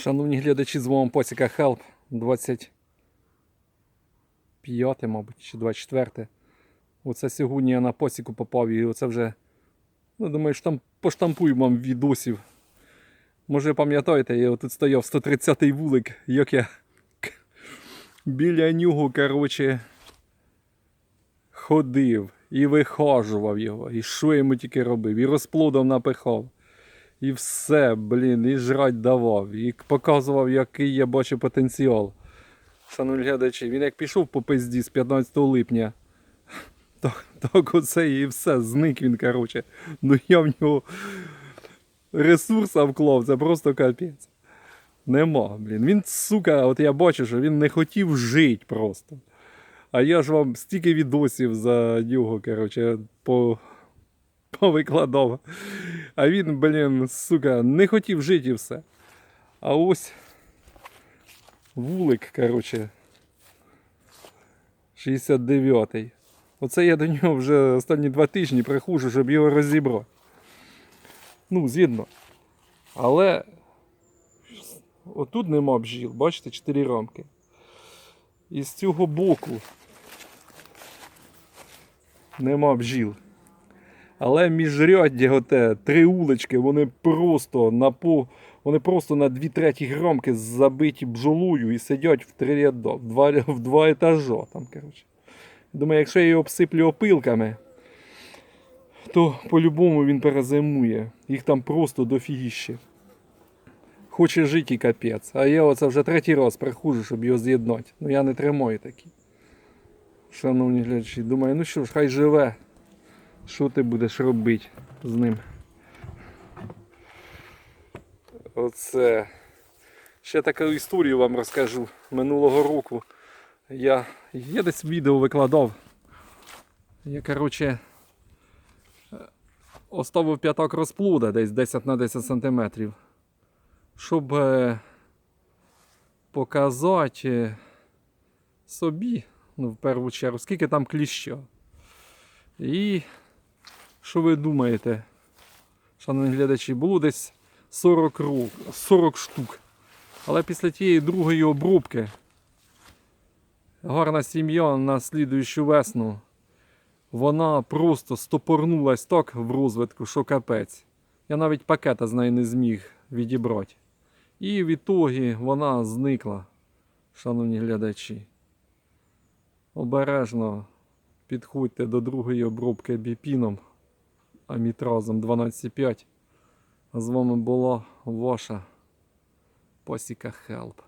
Шановні глядачі, з вами Посіка Help 25, мабуть, чи 24. Оце сьогодні я на посіку попав і оце вже, ну, думаю, штам, поштампую вам відосів. Може пам'ятаєте, я тут стояв 130-й вулик, як я біля нього, коротше, ходив і вихажував його, і що йому тільки робив, і розплодом напихав. І все, блін, і жрать давав, і показував, який я бачу потенціал. Шановні глядачі, він як пішов по пизді з 15 липня, так, так оце і все, зник він, коротше. Ну я в нього ресурса вклав, це просто капець. Нема, блін. Він, сука, от я бачу, що він не хотів жити просто. А я ж вам стільки відосів за нього, коротше, по, повикладав. А він, блін, сука, не хотів жити все. А ось вулик, коротше. 69-й. Оце я до нього вже останні два тижні приходжу, щоб його розібрати. Ну, згідно. Але отут нема бджіл, бачите, 4 рамки. І з цього боку нема бджіл. Але міжряддя оте, три улички, вони просто на по, вони просто на дві треті рамки забиті бджолою і сидять в три ряда, в два, в два етажа. Там. Думаю, якщо я його обсиплю опилками, то по-любому він перезимує. Їх там просто дофігіще. Хоче жити і капець. А я оце вже третій раз приходжу, щоб його з'єднати. Ну я не тримаю такі. Шановні глядачі, думаю, ну що ж, хай живе. Що ти будеш робити з ним? Оце. Ще таку історію вам розкажу. Минулого року я, я десь відео викладав. Я, коротше, е, оставив п'ятак розплода десь 10 на 10 сантиметрів. Щоб е, показати е, собі, ну, в першу чергу, скільки там кліща. І що ви думаєте, шановні глядачі, було десь 40, ру- 40 штук. Але після тієї другої обрубки гарна сім'я на слідуючу весну, вона просто стопорнулась так в розвитку, що капець. Я навіть пакета з неї не зміг відібрати. І в ітогі вона зникла, шановні глядачі. Обережно підходьте до другої обробки біпіном амітразом 12,5. А з вами була ваша Посіка Хелп.